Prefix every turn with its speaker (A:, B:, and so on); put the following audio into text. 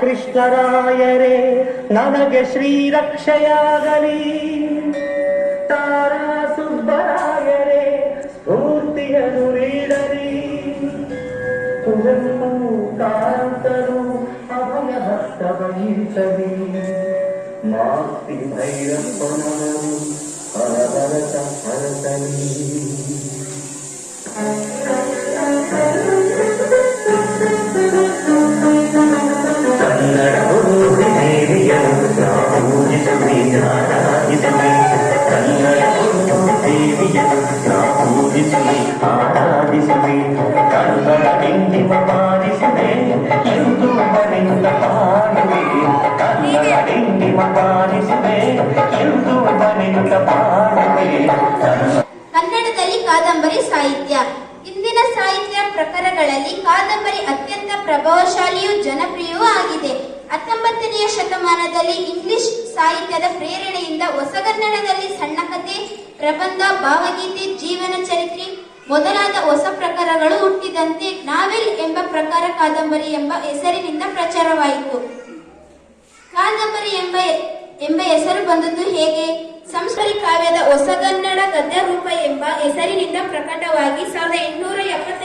A: ಕೃಷ್ಣರಾಯರೇ ನನಗೆ ಶ್ರೀರಕ್ಷೆಯಾಗಲಿ ತಾರಾ ಸುಬ್ಬರಾಯರೇ ಸ್ಫೂರ್ತಿಯನ್ನು ನೀಡಲಿ ಕುವೆಂಪು ಕಾಂತರು ಅಭಯ ಭಕ್ತ ವಹಿಸಲಿ ಮಾಸ್ತಿ ಭೈರಪ್ಪನವರು ಆರಾಧಿಸುವೆ ಎಂದು ಮನೆಯಿಂದ ಪಾಡುವೆ ಎಂದು ಮನೆಯಿಂದ
B: ಕನ್ನಡದಲ್ಲಿ ಕಾದಂಬರಿ ಸಾಹಿತ್ಯ. ಇಂದಿನ ಸಾಹಿತ್ಯ ಪ್ರಕಾರಗಳಲ್ಲಿ ಕಾದಂಬರಿ ಅತ್ಯಂತ ಪ್ರಭಾವಶಾಲಿಯೂ ಜನಪ್ರಿಯವೂ ಆಗಿದೆ. ಹತ್ತೊಂಬತ್ತನೆಯ ಶತಮಾನದಲ್ಲಿ ಇಂಗ್ಲಿಷ್ ಸಾಹಿತ್ಯದ ಪ್ರೇರಣೆಯಿಂದ ಹೊಸಗನ್ನಡದಲ್ಲಿ ಸಣ್ಣ ಕಥೆ ಪ್ರಬಂಧ, ಭಾವಗೀತೆ ಚರಿತ್ರೆ ಮೊದಲಾದ ಹೊಸ ಪ್ರಕಾರಗಳು ಹುಟ್ಟಿದಂತೆ ನಾವೆಲ್ ಎಂಬ ಪ್ರಕಾರ ಕಾದಂಬರಿ ಎಂಬ ಹೆಸರಿನಿಂದ ಪ್ರಚಾರವಾಯಿತು. ಕಾದಂಬರಿ ಎಂಬ ಎಂಬ ಹೆಸರು ಬಂದದ್ದು ಹೇಗೆ? ಸಂಸ್ಕೃತಿ ಕಾವ್ಯದ ಹೊಸಗನ್ನಡ ಗದ್ಯ ರೂಪ ಎಂಬ ಹೆಸರಿನಿಂದ ಪ್ರಕಟವಾಗಿ ಸಾವಿರದ ಎಂಟುನೂರ ಎಪ್ಪತ್ತ